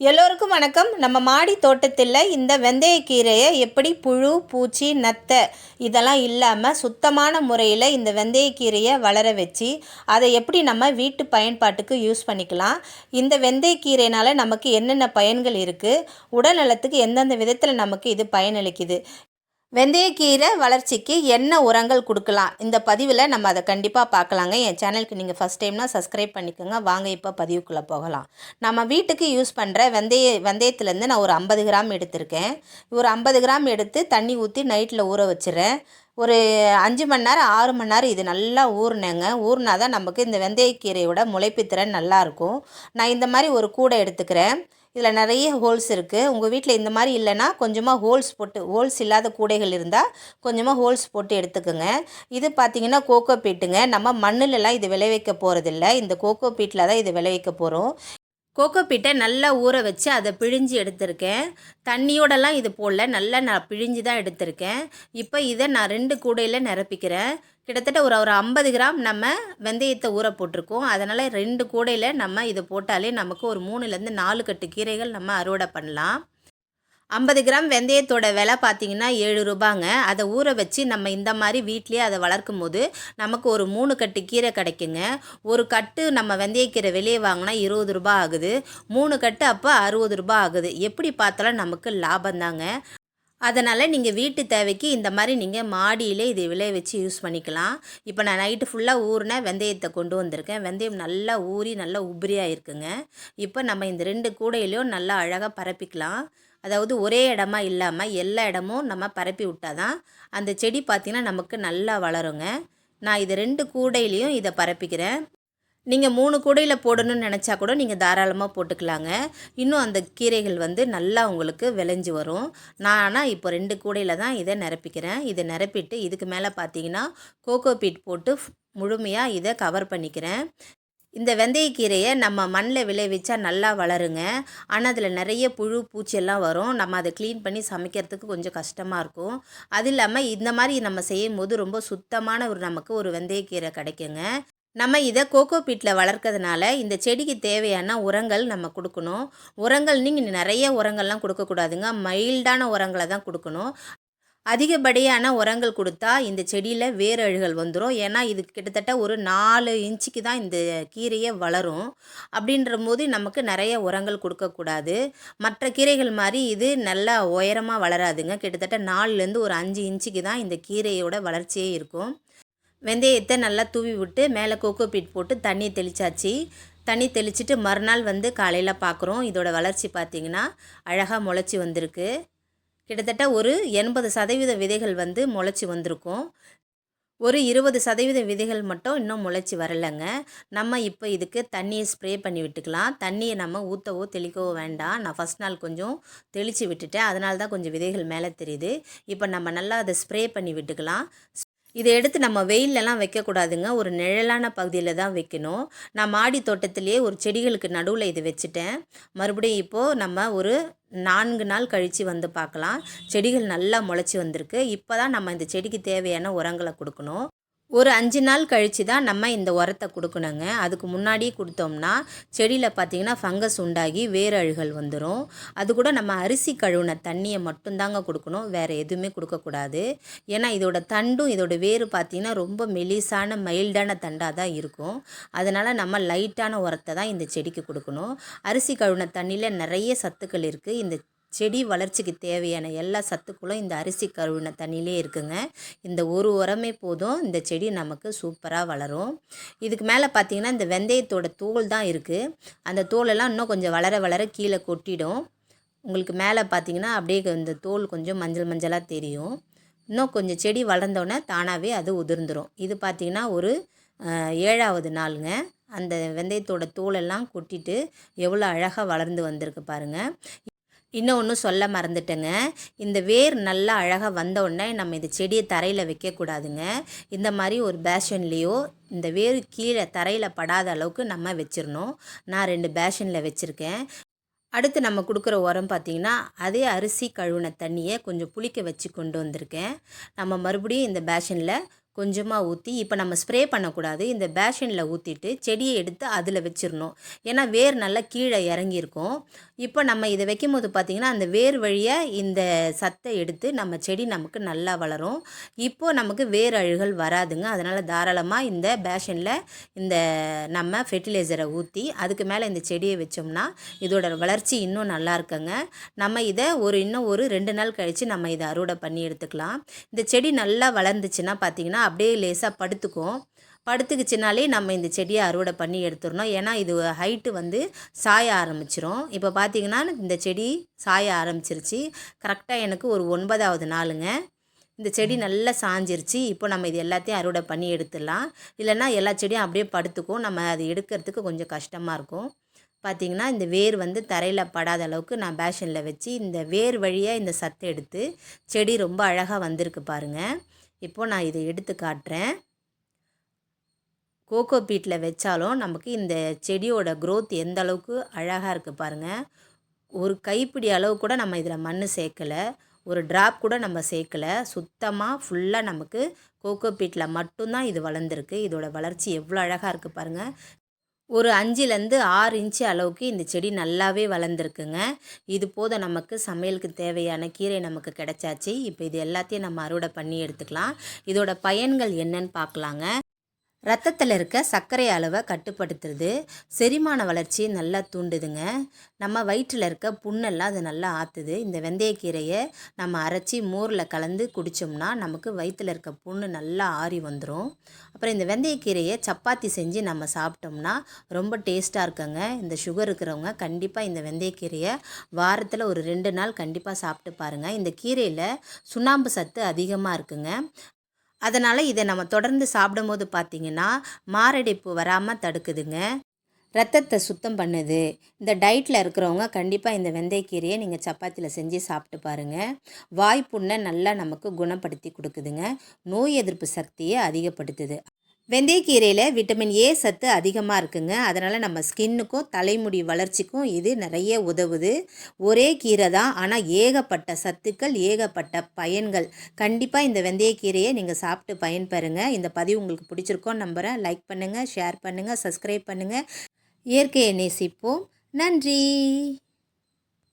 எல்லோருக்கும் வணக்கம். நம்ம மாடி தோட்டத்தில் இந்த வெந்தயக்கீரையை எப்படி புழு பூச்சி நத்தை இதெல்லாம் இல்லாமல் சுத்தமான முறையில் இந்த வெந்தயக்கீரையை வளர வச்சு அதை எப்படி நம்ம வீட்டு பயன்பாட்டுக்கு யூஸ் பண்ணிக்கலாம். இந்த வெந்தயக்கீரைனால் நமக்கு என்னென்ன பயன்கள் இருக்குது உடல்நலத்துக்கு எந்தெந்த விதத்தில் நமக்கு இது பயனளிக்குது? வெந்தயக்கீரை வளர்ச்சிக்கு என்ன உரங்கள் கொடுக்கலாம்? இந்த பதிவில் நம்ம அதை கண்டிப்பாக பார்க்கலாங்க. என் சேனலுக்கு நீங்கள் ஃபஸ்ட் டைம்னா சப்ஸ்கிரைப் பண்ணிக்கோங்க. வாங்க இப்போ பதிவுக்குள்ளே போகலாம். நம்ம வீட்டுக்கு யூஸ் பண்ணுற வெந்தய வெந்தயத்துலேருந்து நான் ஒரு ஐம்பது கிராம் எடுத்திருக்கேன். ஒரு ஐம்பது கிராம் எடுத்து தண்ணி ஊற்றி நைட்டில் ஊற வச்சுறேன் ஒரு அஞ்சு மணி நேரம் ஆறு மணி நேரம் இது நல்லா ஊறினேங்க. ஊறினா தான் நமக்கு இந்த வெந்தயக்கீரையோட முளைப்பு திறன் நல்லாயிருக்கும் நான் இந்த மாதிரி ஒரு கூடை எடுத்துக்கிறேன். இதில் நிறைய ஹோல்ஸ் இருக்குது உங்கள் வீட்டில் இந்த மாதிரி இல்லைன்னா கொஞ்சமாக ஹோல்ஸ் போட்டு ஹோல்ஸ் இல்லாத கூடைகள் இருந்தால் கொஞ்சமாக ஹோல்ஸ் போட்டு எடுத்துக்கோங்க. இது பார்த்திங்கன்னா கோகோ பீட்டுங்க நம்ம மண்ணிலலாம் இது விளைவிக்க போகிறதில்ல இந்த கோகோ பீட்டில் தான் இது விளைவிக்க போகிறோம் கோகோ பீட்டை நல்லா ஊற வச்சு அதை பிழிஞ்சு எடுத்திருக்கேன். தண்ணியோடலாம் இது போடல. நல்லா நான் பிழிஞ்சு தான் எடுத்திருக்கேன். இப்போ இதை நான் ரெண்டு கூடையில் நிரப்பிக்கிறேன். கிட்டத்தட்ட ஒரு ஒரு ஐம்பது கிராம் நம்ம வெந்தயத்தை ஊற போட்டிருக்கோம். அதனால் ரெண்டு கூடையில் நம்ம இதை போட்டாலே நமக்கு ஒரு மூணுலேருந்து நாலு கட்டு கீரைகள் நம்ம அறுவடை பண்ணலாம். ஐம்பது கிராம் வெந்தயத்தோட விலை பார்த்திங்கன்னா ஏழு ரூபாங்க. அதை ஊற வச்சு நம்ம இந்த மாதிரி வீட்லேயே அதை வளர்க்கும் போது நமக்கு ஒரு மூணு கட்டு கீரை கிடைக்குங்க. ஒரு கட்டு நம்ம வெந்தயக்கீரை வெளியே வாங்கினா இருபது ரூபா ஆகுது. மூணு கட்டு அப்போ அறுபது ரூபா ஆகுது. எப்படி பார்த்தாலும் நமக்கு லாபம் தாங்க. அதனால் நீங்கள் வீட்டு தேவைக்கு இந்த மாதிரி நீங்கள் மாடியிலே இதை விளைய வச்சு யூஸ் பண்ணிக்கலாம். இப்போ நான் நைட்டு ஃபுல்லாக ஊறின வெந்தயத்தை கொண்டு வந்திருக்கேன். வெந்தயம் நல்லா ஊறி நல்லா உபரியாக இருக்குங்க. இப்போ நம்ம இந்த ரெண்டு கூடையிலையும் நல்லா அழகாக பரப்பிக்கலாம். அதாவது ஒரே இடமா இல்லாமல் எல்லா இடமும் நம்ம பரப்பி விட்டால் தான் அந்த செடி பார்த்திங்கன்னா நமக்கு நல்லா வளருங்க. நான் இது ரெண்டு கூடையிலையும் இதை பரப்பிக்கிறேன். நீங்கள் மூணு கூடையில் போடணும்னு நினச்சா கூட நீங்கள் தாராளமாக போட்டுக்கலாங்க. இன்னும் அந்த கீரைகள் வந்து நல்லா உங்களுக்கு விளைஞ்சி வரும். நான் ஆனால் இப்போ ரெண்டு கூடையில் தான் இதை நிரப்பிக்கிறேன். இதை நிரப்பிட்டு இதுக்கு மேலே பார்த்தீங்கன்னா கோகோ பீட் போட்டு முழுமையாக இதை கவர் பண்ணிக்கிறேன். இந்த வெந்தயக்கீரையை நம்ம மண்ணில் விளைவிச்சா நல்லா வளருங்க. ஆனால் அதில் நிறைய புழு பூச்சியெல்லாம் வரும். நம்ம அதை க்ளீன் பண்ணி சமைக்கிறதுக்கு கொஞ்சம் கஷ்டமாக இருக்கும். அது இல்லாமல் இந்த மாதிரி நம்ம செய்யும் போது ரொம்ப சுத்தமான ஒரு நமக்கு ஒரு வெந்தயக்கீரை கிடைக்குங்க. நம்ம இதை கோகோ பீட்டில் வளர்க்கறதுனால இந்த செடிக்கு தேவையான உரங்கள் நம்ம கொடுக்கணும். உரங்கள் நீங்கள் நிறைய உரங்கள்லாம் கொடுக்கக்கூடாதுங்க மைல்டான உரங்களை தான் கொடுக்கணும். அதிகப்படியான உரங்கள் கொடுத்தா இந்த செடியில் வேரழுகள் வந்துடும் ஏன்னா இது கிட்டத்தட்ட ஒரு நாலு இன்ச்சுக்கு தான் இந்த கீரையே வளரும். அப்படின்ற போது நமக்கு நிறைய உரங்கள் கொடுக்கக்கூடாது மற்ற கீரைகள் மாதிரி இது நல்லா உயரமாக வளராதுங்க. கிட்டத்தட்ட நாலுலேருந்து ஒரு அஞ்சு இன்ச்சுக்கு தான் இந்த கீரையோட வளர்ச்சியே இருக்கும். வெந்தயத்தை நல்லா தூவி விட்டு மேலே கோகோ பீட் போட்டு தண்ணி தெளித்தாச்சு தண்ணி தெளிச்சுட்டு மறுநாள் வந்து காலையில் பார்க்குறோம் இதோட வளர்ச்சி பார்த்திங்கன்னா அழகாக முளைச்சி வந்திருக்கு. கிட்டத்தட்ட ஒரு எண்பது சதவீத விதைகள் வந்து முளைச்சி வந்திருக்கும். ஒரு இருபது சதவீத விதைகள் மட்டும் இன்னும் முளைச்சி வரலைங்க. நம்ம இப்போ இதுக்கு தண்ணியை ஸ்ப்ரே பண்ணி விட்டுக்கலாம். தண்ணியை நம்ம ஊற்றவோ தெளிக்கவோ வேண்டாம். நான் ஃபஸ்ட் நாள் கொஞ்சம் தெளித்து விட்டுட்டேன். அதனால தான் கொஞ்சம் விதைகள் மேலே தெரியுது. இப்போ நம்ம நல்லா அதை ஸ்ப்ரே பண்ணி விட்டுக்கலாம். இதை எடுத்து நம்ம வெயிலெலாம் வைக்கக்கூடாதுங்க. ஒரு நிழலான பகுதியில் தான் வைக்கணும். நான் மாடி தோட்டத்திலேயே ஒரு செடிகளுக்கு நடுவில் இது வச்சுட்டேன். மறுபடியும் இப்போது நம்ம ஒரு நான்கு நாள் கழித்து வந்து பார்க்கலாம். செடிகள் நல்லா முளைச்சி வந்திருக்கு. இப்போ தான் நம்ம இந்த செடிக்கு தேவையான உரங்களை கொடுக்கணும். ஒரு அஞ்சு நாள் கழித்து தான் நம்ம இந்த உரத்தை கொடுக்கணுங்க. அதுக்கு முன்னாடி கொடுத்தோம்னா செடியில் பார்த்திங்கன்னா ஃபங்கஸ் உண்டாகி வேரழுகள் வந்துடும் அது கூட நம்ம அரிசி கழுவுன தண்ணியை மட்டும்தாங்க கொடுக்கணும். வேறு எதுவுமே கொடுக்கக்கூடாது. ஏன்னா இதோட தண்டும் இதோட வேறு பார்த்திங்கன்னா ரொம்ப மெலிசான மைல்டான தண்டாக தான் இருக்கும். அதனால் நம்ம லைட்டான உரத்தை தான் இந்த செடிக்கு கொடுக்கணும். அரிசி கழுவுன தண்ணியில் நிறைய சத்துக்கள் இருக்குது இந்த செடி வளர்ச்சிக்கு தேவையான எல்லா சத்துக்களும் இந்த அரிசி கருவின தண்ணியிலே இருக்குங்க. இந்த ஒரு உரமே போதும். இந்த செடி நமக்கு சூப்பராக வளரும். இதுக்கு மேலே பார்த்தீங்கன்னா இந்த வெந்தயத்தோட தோல் தான் இருக்குது அந்த தோலெல்லாம் இன்னும் கொஞ்சம் வளர வளர கீழே கொட்டிடும். உங்களுக்கு மேலே பார்த்தீங்கன்னா அப்படியே இந்த தோல் கொஞ்சம் மஞ்சள் மஞ்சளாக தெரியும். இன்னும் கொஞ்சம் செடி வளர்ந்தோடனே தானாகவே அது உதிர்ந்துடும் இது பார்த்திங்கன்னா ஒரு ஏழாவது நாளுங்க. அந்த வெந்தயத்தோட தோலெல்லாம் கொட்டிட்டு எவ்வளோ அழகாக வளர்ந்து வந்திருக்கு பாருங்கள் இன்னொன்று சொல்ல மறந்துட்டேங்க. இந்த வேர் நல்லா அழகாக வந்த உடனே நம்ம இந்த செடியை தரையில் வைக்கக்கூடாதுங்க இந்த மாதிரி ஒரு பேஷன்லேயோ இந்த வேர் கீழே தரையில் படாத அளவுக்கு நம்ம வச்சிடணும் நான் ரெண்டு பேஷனில் வச்சுருக்கேன். அடுத்து நம்ம கொடுக்குற உரம் பார்த்திங்கன்னா அதே அரிசி கழுவின தண்ணியை கொஞ்சம் புளிக்க வச்சு கொண்டு வந்திருக்கேன். நம்ம மறுபடியும் இந்த பேஷனில் கொஞ்சமாக ஊற்றி இப்போ நம்ம ஸ்ப்ரே பண்ணக்கூடாது. இந்த பேஷனில் ஊற்றிட்டு செடியை எடுத்து அதில் வச்சிடணும் ஏன்னா வேர் நல்லா கீழே இறங்கியிருக்கும். இப்போ நம்ம இதை வைக்கும் போது பார்த்திங்கன்னா அந்த வேர் வழியாக இந்த சத்தை எடுத்து நம்ம செடி நமக்கு நல்லா வளரும். இப்போது நமக்கு வேர் அழுகல் வராதுங்க. அதனால் தாராளமாக இந்த பேஷனில் இந்த நம்ம ஃபெர்டிலைசரை ஊற்றி அதுக்கு மேலே இந்த செடியை வச்சோம்னா இதோட வளர்ச்சி இன்னும் நல்லா இருக்குங்க. நம்ம இதை ஒரு இன்னும் ஒரு ரெண்டு நாள் கழித்து நம்ம இதை அறுவடை பண்ணி எடுத்துக்கலாம். இந்த செடி நல்லா வளர்ந்துச்சுன்னா பார்த்திங்கன்னா அப்படியே லேசாக படுத்துக்கும் படுத்துக்குச்சுனாலே நம்ம இந்த செடியை அறுவடை பண்ணி எடுத்துடணும். ஏன்னா இது ஹைட்டு வந்து சாய ஆரம்பிச்சிரும். இப்போ பார்த்தீங்கன்னா இந்த செடி சாய ஆரம்பிச்சிருச்சு. கரெக்டாக எனக்கு ஒரு ஒன்பதாவது நாளுங்க. இந்த செடி நல்லா சாஞ்சிருச்சு. இப்போ நம்ம இது எல்லாத்தையும் அறுவடை பண்ணி எடுத்துடலாம். இல்லைன்னா எல்லா செடியும் அப்படியே படுத்துக்கும் நம்ம அதை எடுக்கிறதுக்கு கொஞ்சம் கஷ்டமாக இருக்கும். பார்த்திங்கன்னா இந்த வேர் வந்து தரையில் படாத அளவுக்கு நான் பேஷனில் வச்சு இந்த வேர் வழியாக இந்த சத்தை எடுத்து செடி ரொம்ப அழகாக வந்திருக்கு பாருங்கள் இப்போ நான் இதை எடுத்து காட்டுறேன். கோகோ பீட்டில் வச்சாலும் நமக்கு இந்த செடியோட க்ரோத் எந்த அளவுக்கு அழகாக இருக்குது பாருங்கள் ஒரு கைப்பிடி அளவு கூட நம்ம இதில் மண் சேர்க்கலை. ஒரு ட்ராப் கூட நம்ம சேர்க்கலை. சுத்தமாக ஃபுல்லாக நமக்கு கோகோ பீட்டில் மட்டும்தான் இது வளர்ந்துருக்கு. இதோட வளர்ச்சி எவ்வளோ அழகாக இருக்குது பாருங்கள் ஒரு அஞ்சுலேருந்து ஆறு இன்ச்சு அளவுக்கு இந்த செடி நல்லாவே வளர்ந்துருக்குங்க. இது போதும் நமக்கு சமையலுக்கு தேவையான கீரை நமக்கு கிடைச்சாச்சு. இப்போ இது எல்லாத்தையும் நம்ம அறுவடை பண்ணி எடுத்துக்கலாம். இதோட பயன்கள் என்னன்னு பார்க்கலாங்க. ரத்தத்தில் இருக்க சர்க்கரை அளவை கட்டுப்படுத்துறது. செரிமான வளர்ச்சியை நல்லா தூண்டுதுங்க. நம்ம வயிற்றில் இருக்க புண்ணெல்லாம் அது நல்லா ஆற்றுது இந்த வெந்தயக்கீரையை நம்ம அரைச்சி மோரில் கலந்து குடித்தோம்னா நமக்கு வயிற்றில் இருக்க புண்ணு நல்லா ஆறி வந்துடும் அப்புறம் இந்த வெந்தயக்கீரையை சப்பாத்தி செஞ்சு நம்ம சாப்பிட்டோம்னா ரொம்ப டேஸ்ட்டாக இருக்குங்க. இந்த சுகர் இருக்கிறவங்க கண்டிப்பாக இந்த வெந்தயக்கீரையை வாரத்தில் ஒரு ரெண்டு நாள் கண்டிப்பாக சாப்பிட்டு பாருங்கள் இந்த கீரையில் சுண்ணாம்பு சத்து அதிகமாக இருக்குங்க. அதனால் இதை நம்ம தொடர்ந்து சாப்பிடும்போது பார்த்திங்கன்னா மாரடைப்பு வராமல் தடுக்குதுங்க. ரத்தத்தை சுத்தம் பண்ணுது. இந்த டயட்டில் இருக்கிறவங்க கண்டிப்பாக இந்த வெந்தயக்கீரையை நீங்கள் சப்பாத்தியில் செஞ்சு சாப்பிட்டு பாருங்கள் வாய்ப்புண்ணை நல்லா நமக்கு குணப்படுத்தி கொடுக்குதுங்க. நோய் எதிர்ப்பு சக்தியை அதிகப்படுத்துது. வெந்தயக்கீரையில் விட்டமின் ஏ சத்து அதிகமாக இருக்குங்க. அதனால் நம்ம ஸ்கின்னுக்கும் தலைமுடி வளர்ச்சிக்கும் இது நிறைய உதவுது. ஒரே கீரை தான். ஆனால் ஏகப்பட்ட சத்துக்கள் ஏகப்பட்ட பயன்கள். கண்டிப்பாக இந்த வெந்தயக்கீரையை நீங்கள் சாப்பிட்டு பயன்பெறுங்க. இந்த பதிவு உங்களுக்கு பிடிச்சிருக்கோன்னு நம்புகிறேன் லைக் பண்ணுங்கள் ஷேர் பண்ணுங்கள் சப்ஸ்கிரைப் பண்ணுங்கள் இயற்கையை நேசிப்போம். நன்றி.